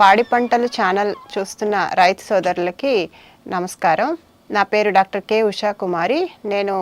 పాడి పంటలు ఛానల్ చూస్తున్న రైతు సోదరులకి నమస్కారం. నా పేరు డాక్టర్ కె ఉషా కుమారి. నేను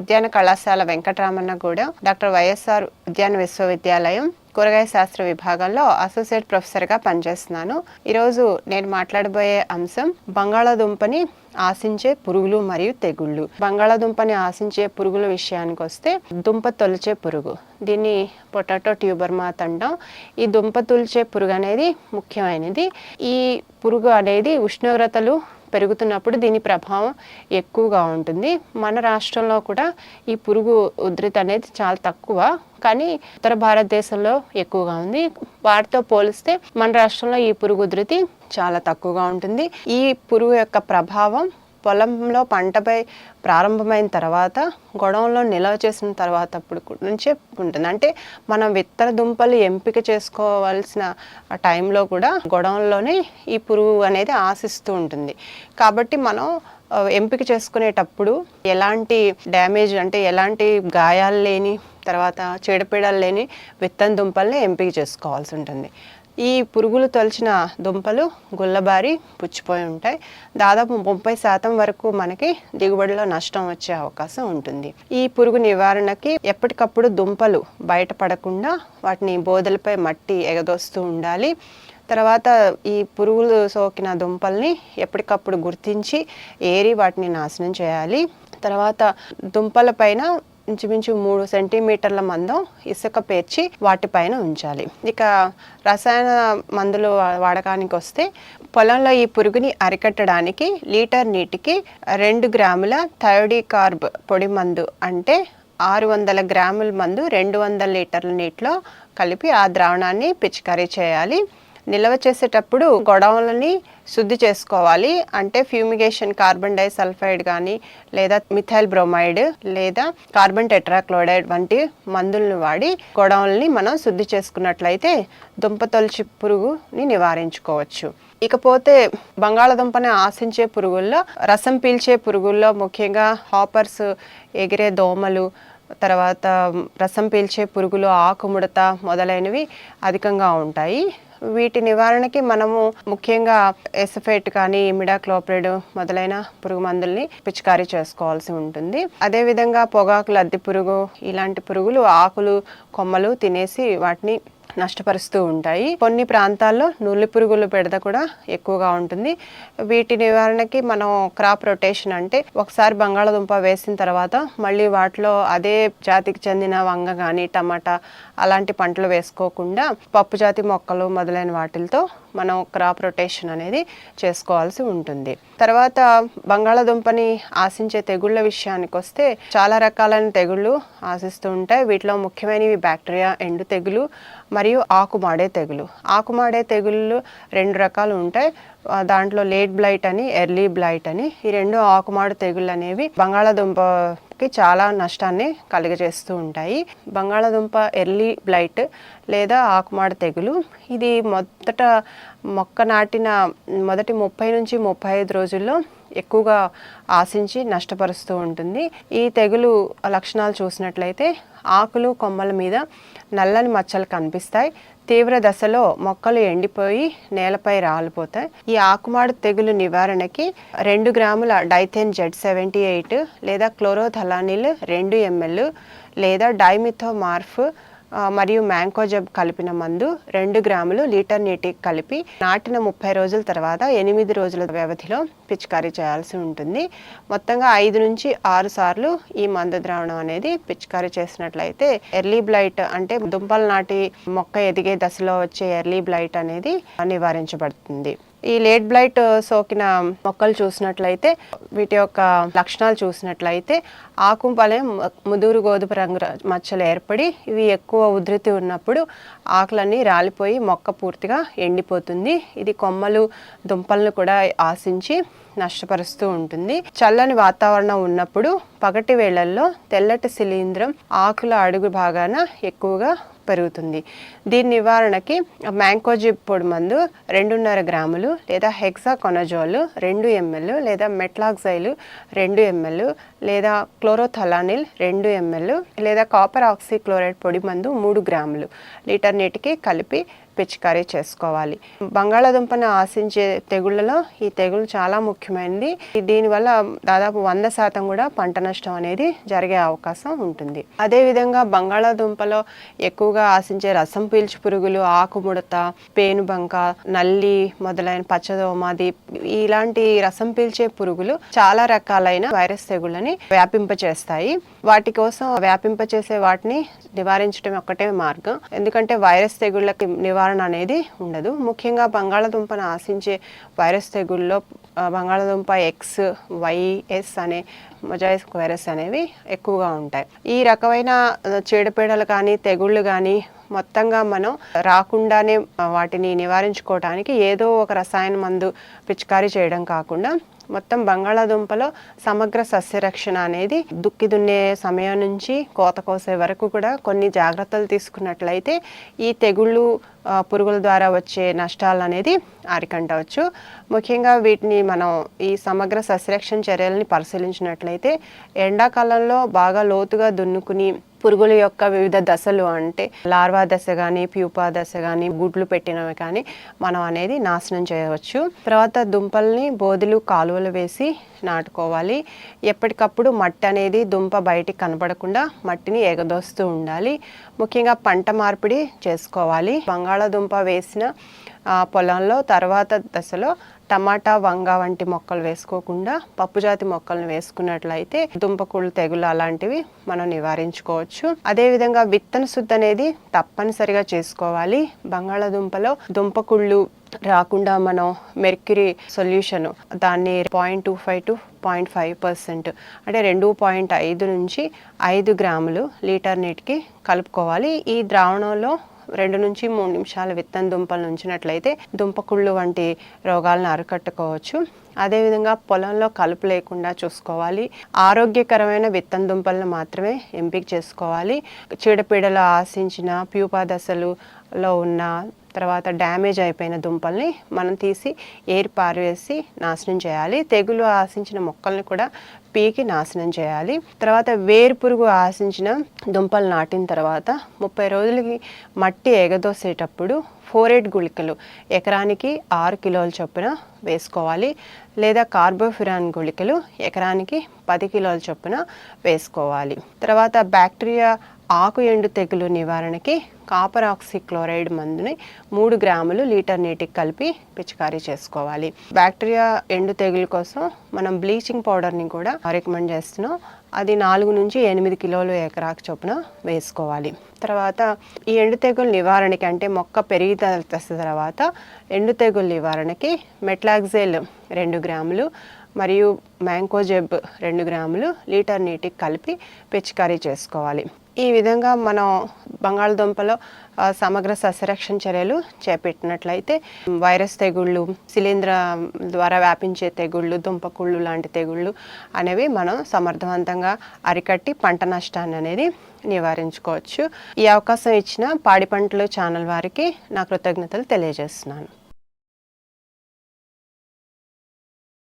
ఉద్యాన కళాశాల వెంకటరామన్నగూడెం డాక్టర్ వైఎస్ఆర్ ఉద్యాన విశ్వవిద్యాలయం కూరగాయ శాస్త్ర విభాగంలో అసోసియేట్ ప్రొఫెసర్గా పనిచేస్తున్నాను. ఈరోజు నేను మాట్లాడబోయే అంశం బంగాళాదుంపని ఆశించే పురుగులు మరియు తెగుళ్ళు. బంగాళాదుంపని ఆశించే పురుగుల విషయానికి వస్తే దుంప తొలిచే పురుగు. దీన్ని పొటాటో ట్యూబర్మాత్ అంటాం. ఈ దుంప తొలిచే పురుగు అనేది ముఖ్యమైనది. ఈ పురుగు అనేది ఉష్ణోగ్రతలు పెరుగుతున్నప్పుడు దీని ప్రభావం ఎక్కువగా ఉంటుంది. మన రాష్ట్రంలో కూడా ఈ పురుగు ఉధృతి అనేది చాలా తక్కువ. కానీ ఉత్తర భారతదేశంలో ఎక్కువగా ఉంది. వాటితో పోలిస్తే మన రాష్ట్రంలో ఈ పురుగు ఉధృతి చాలా తక్కువగా ఉంటుంది. ఈ పురుగు యొక్క ప్రభావం పొలంలో పంటపై ప్రారంభమైన తర్వాత గొడవంలో నిల్వ చేసిన తర్వాత అప్పుడు నుంచే ఉంటుంది. అంటే మనం విత్తన దుంపలు ఎంపిక చేసుకోవాల్సిన టైంలో కూడా గొడవంలోనే ఈ పురుగు అనేది ఆశిస్తూ ఉంటుంది. కాబట్టి మనం ఎంపిక చేసుకునేటప్పుడు ఎలాంటి డ్యామేజ్ అంటే ఎలాంటి గాయాలు లేని తర్వాత చీడపీడలు లేని విత్తన దుంపల్ని ఎంపిక చేసుకోవాల్సి ఉంటుంది. ఈ పురుగులు తొలిచిన దుంపలు గుల్లబారి పుచ్చిపోయి ఉంటాయి. దాదాపు ముప్పై శాతం వరకు మనకి దిగుబడిలో నష్టం వచ్చే అవకాశం ఉంటుంది. ఈ పురుగు నివారణకి ఎప్పటికప్పుడు దుంపలు బయటపడకుండా వాటిని బోధలపై మట్టి ఎగదోస్తూ ఉండాలి. తర్వాత ఈ పురుగులు సోకిన దుంపల్ని ఎప్పటికప్పుడు గుర్తించి ఏరి వాటిని నాశనం చేయాలి. తర్వాత దుంపల పైన ఇంచుమించు మూడు సెంటీమీటర్ల మందం ఇసుక పేర్చి వాటిపైన ఉంచాలి. ఇక రసాయన మందులు వాడకానికి వస్తే పొలంలో ఈ పురుగుని అరికట్టడానికి లీటర్ నీటికి రెండు గ్రాముల థయోడీ కార్బ్ పొడి మందు అంటే ఆరు వందల గ్రాముల మందు రెండు వందల లీటర్ల నీటిలో కలిపి ఆ ద్రావణాన్ని పిచికారీ చేయాలి. నిల్వ చేసేటప్పుడు గొడవలని శుద్ధి చేసుకోవాలి. అంటే ఫ్యూమిగేషన్ కార్బన్ డైసల్ఫైడ్ కానీ లేదా మిథైల్ బ్రోమైడ్ లేదా కార్బన్ టెట్రాక్లోరైడ్ వంటి మందులను వాడి గొడవల్ని మనం శుద్ధి చేసుకున్నట్లయితే దుంప తొలచి పురుగుని నివారించుకోవచ్చు. ఇకపోతే బంగాళదుంపని ఆశించే పురుగుల్లో రసం పీల్చే పురుగుల్లో ముఖ్యంగా హాపర్స్ ఎగిరే దోమలు తర్వాత రసం పీల్చే పురుగులు ఆకుముడత మొదలైనవి అధికంగా ఉంటాయి. వీటి నివారణకి మనము ముఖ్యంగా ఎసఫేట్ కానీ మిడాక్లోప్రిడ్ మొదలైన పురుగు మందుల్ని పిచికారీ చేసుకోవాల్సి ఉంటుంది. అదేవిధంగా పొగాకు లద్ది పురుగు ఇలాంటి పురుగులు ఆకులు కొమ్మలు తినేసి వాటిని నష్టపరుస్తూ ఉంటాయి. కొన్ని ప్రాంతాల్లో నూలి పురుగుల బెడద కూడా ఎక్కువగా ఉంటుంది. వీటి నివారణకి మనం క్రాప్ రొటేషన్ అంటే ఒకసారి బంగాళదుంప వేసిన తర్వాత మళ్ళీ వాటిలో అదే జాతికి చెందిన వంగ కానీ టమాటా అలాంటి పంటలు వేసుకోకుండా పప్పు జాతి మొక్కలు మొదలైన వాటితో మనం క్రాప్ రొటేషన్ అనేది చేసుకోవాల్సి ఉంటుంది. తర్వాత బంగాళదుంపని ఆశించే తెగుళ్ళ విషయానికి వస్తే చాలా రకాలైన తెగుళ్ళు ఆశిస్తూ ఉంటాయి. వీటిలో ముఖ్యమైనవి బ్యాక్టీరియా ఎండు తెగులు మరియు ఆకుమాడే తెగులు. ఆకుమాడే తెగుళ్ళు రెండు రకాలు ఉంటాయి. దాంట్లో లేట్ బ్లైట్ అని ఎర్లీ బ్లైట్ అని. ఈ రెండు ఆకుమాడు తెగుళ్ళు అనేవి బంగాళాదుంపకి చాలా నష్టాన్ని కలుగజేస్తూ ఉంటాయి. బంగాళాదుంప ఎర్లీ బ్లైట్ లేదా ఆకుమాడు తెగులు. ఇది మొదట మొక్క నాటిన మొదటి ముప్పై నుంచి ముప్పై ఐదు రోజుల్లో ఎక్కువగా ఆశించి నష్టపరుస్తూ ఉంటుంది. ఈ తెగులు లక్షణాలు చూసినట్లయితే ఆకులు కొమ్మల మీద నల్లని మచ్చలు కనిపిస్తాయి. తీవ్ర దశలో మొక్కలు ఎండిపోయి నేలపై రాలిపోతాయి. ఈ ఆకుమాడు తెగులు నివారణకి రెండు గ్రాముల డైథెన్ జెడ్ సెవెంటీ ఎయిట్ లేదా క్లోరోథలానిల్ రెండు ఎంఎల్ లేదా డైమిథోమార్ఫ్ మరియు మ్యాంకోజబ్ కలిపిన మందు రెండు గ్రాములు లీటర్ నీటికి కలిపి నాటిన ముప్పై రోజుల తర్వాత ఎనిమిది రోజుల వ్యవధిలో పిచికారీ చేయాల్సి ఉంటుంది. మొత్తంగా ఐదు నుంచి ఆరు సార్లు ఈ మందు ద్రావణం అనేది పిచికారీ చేసినట్లయితే ఎర్లీ బ్లైట్ అంటే దుంపలు నాటి మొక్క ఎదిగే దశలో వచ్చే ఎర్లీ బ్లైట్ అనేది నివారించబడుతుంది ఈ లేట్ బ్లైట్ uh, సోకిన మొక్కలు చూసినట్లయితే వీటి యొక్క లక్షణాలు చూసినట్లయితే ఆకుపలే ముదురు గోధుమ రంగు మచ్చలు ఏర్పడి ఇవి ఎక్కువ ఉధృతి ఉన్నప్పుడు ఆకులన్నీ రాలిపోయి మొక్క పూర్తిగా ఎండిపోతుంది. ఇది కొమ్మలు దుంపలను కూడా ఆశించి నష్టపరుస్తూ ఉంటుంది. చల్లని వాతావరణం ఉన్నప్పుడు పగటి వేళల్లో తెల్లటి శిలీంధ్రం ఆకుల అడుగు భాగాన ఎక్కువగా పెరుగుతుంది. దీని నివారణకి మ్యాంకోజిబ్ పొడి మందు రెండున్నర గ్రాములు లేదా హెక్సా కొనజోల్ రెండు ఎంఎల్ లేదా మెట్లాక్సైలు రెండు ఎంఎల్ లేదా క్లోరోథలానిల్ రెండు ఎంఎల్ లేదా కాపర్ ఆక్సీక్లోరైడ్ పొడి మందు మూడు గ్రాములు. లీటర్ నీటికి కలిపి పిచికారీ చేసుకోవాలి. బంగాళాదుంపను ఆశించే తెగుళ్ళలో ఈ తెగులు చాలా ముఖ్యమైనది. దీనివల్ల దాదాపు వంద శాతం కూడా పంట నష్టం అనేది జరిగే అవకాశం ఉంటుంది. అదేవిధంగా బంగాళాదుంపలో ఎక్కువగా ఆశించే రసం పీల్చు పురుగులు ఆకుముడత పేనుబంక నల్లి మొదలైన పచ్చదోమాది ఇలాంటి రసం పీల్చే పురుగులు చాలా రకాలైన వైరస్ తెగుళ్ళని వ్యాపింపచేస్తాయి. వాటి కోసం వ్యాపింపచేసే వాటిని నివారించడం ఒక్కటే మార్గం. ఎందుకంటే వైరస్ తెగుళ్ళకి నివారణ అనేది ఉండదు. ముఖ్యంగా బంగాళాదుంపను ఆశించే వైరస్ తెగుల్లో బంగాళదుంప బంగాళాదుంప ఎక్స్ వైఎస్ అనే మొజాయిస్ వైరస్ అనేవి ఎక్కువగా ఉంటాయి. ఈ రకమైన చీడపీడలు కానీ తెగుళ్ళు కానీ మొత్తంగా మనం రాకుండానే వాటిని నివారించుకోవడానికి ఏదో ఒక రసాయన మందు పిచికారీ చేయడం కాకుండా మొత్తం బంగాళాదుంపలో సమగ్ర సస్యరక్షణ అనేది దుక్కి దున్నే సమయం నుంచి కోత కోసే వరకు కూడా కొన్ని జాగ్రత్తలు తీసుకున్నట్లయితే ఈ తెగుళ్ళు పురుగుల ద్వారా వచ్చే నష్టాలు అనేది అరికంటవచ్చు ముఖ్యంగా వీటిని మనం ఈ సమగ్ర సస్యరక్షణ చర్యలని పరిశీలించినట్లయితే ఎండాకాలంలో బాగా లోతుగా దున్నుకుని పురుగుల యొక్క వివిధ దశలు అంటే లార్వా దశ కానీ ప్యూపా దశ కానీ గుడ్లు పెట్టినవి కానీ మనం అనేది నాశనం చేయవచ్చు. తర్వాత దుంపల్ని బోధులు కాలువలు వేసి నాటుకోవాలి. ఎప్పటికప్పుడు మట్టి అనేది దుంప బయటికి కనపడకుండా మట్టిని ఎగదోస్తూ ఉండాలి. ముఖ్యంగా పంట మార్పిడి చేసుకోవాలి. బంగాళాదుంప వేసిన పొలంలో తర్వాత దశలో టమాటా వంగ వంటి మొక్కలు వేసుకోకుండా పప్పుజాతి మొక్కలను వేసుకున్నట్లయితే దుంపకుళ్ళు తెగులు అలాంటివి మనం నివారించుకోవచ్చు. అదేవిధంగా విత్తన శుద్ధి అనేది తప్పనిసరిగా చేసుకోవాలి. బంగాళాదుంపలో దుంపకుళ్ళు రాకుండా మనం మెర్క్యూరీ సొల్యూషన్ దాన్ని point two five to point five percent అంటే రెండు పాయింట్ ఐదు నుంచి ఐదు గ్రాములు లీటర్ నీటికి కలుపుకోవాలి. ఈ ద్రావణంలో రెండు నుంచి మూడు నిమిషాలు విత్తన దుంపలు ఉంచినట్లయితే దుంపకుళ్ళు వంటి రోగాలను అరికట్టుకోవచ్చు. అదేవిధంగా పొలంలో కలుపు లేకుండా చూసుకోవాలి. ఆరోగ్యకరమైన విత్తన దుంపలను మాత్రమే ఎంపిక చేసుకోవాలి. చీడపీడలు ఆశించిన ప్యూపా దశలులో ఉన్న తర్వాత డ్యామేజ్ అయిపోయిన దుంపల్ని మనం తీసి ఏరి పారవేసి నాశనం చేయాలి. తెగులు ఆశించిన మొక్కల్ని కూడా పీకి నాశనం చేయాలి. తర్వాత వేరు పురుగు ఆశించిన దుంపలు నాటిన తర్వాత ముప్పై రోజులకి మట్టి ఎగదోసేటప్పుడు ఫోరేట్ గుళికలు ఎకరానికి ఆరు కిలోల చొప్పున వేసుకోవాలి. లేదా కార్బోఫిరాన్ గుళికలు ఎకరానికి పది కిలోల చొప్పున వేసుకోవాలి. తర్వాత బ్యాక్టీరియా ఆకు ఎండు తెగులు నివారణకి కాపర్ ఆక్సిక్లోరైడ్ మందుని మూడు గ్రాములు లీటర్ నీటికి కలిపి పిచికారీ చేసుకోవాలి. బ్యాక్టీరియా ఎండు తెగులు కోసం మనం బ్లీచింగ్ పౌడర్ని కూడా రికమెండ్ చేస్తున్నాం. అది నాలుగు నుంచి ఎనిమిది కిలోలు ఎకరాకు చొప్పున వేసుకోవాలి. తర్వాత ఈ ఎండు తెగులు నివారణకి అంటే మొక్క పెరిగి తర్వాత ఎండు తెగులు నివారణకి మెట్లాగ్జేల్ రెండు గ్రాములు మరియు మ్యాంకోజెబ్ రెండు గ్రాములు లీటర్ నీటికి కలిపి పిచికారీ చేసుకోవాలి. ఈ విధంగా మనం బంగాళదుంపలో సమగ్ర సస్యరక్షణ చర్యలు చేపట్టినట్లయితే వైరస్ తెగుళ్ళు శిలీంద్ర ద్వారా వ్యాపించే తెగుళ్ళు దుంపకుళ్ళు లాంటి తెగుళ్ళు అనేవి మనం సమర్థవంతంగా అరికట్టి పంట నష్టాన్ని అనేది నివారించుకోవచ్చు. ఈ అవకాశం ఇచ్చిన పాడి పంటలు ఛానల్ వారికి నా కృతజ్ఞతలు తెలియజేస్తున్నాను.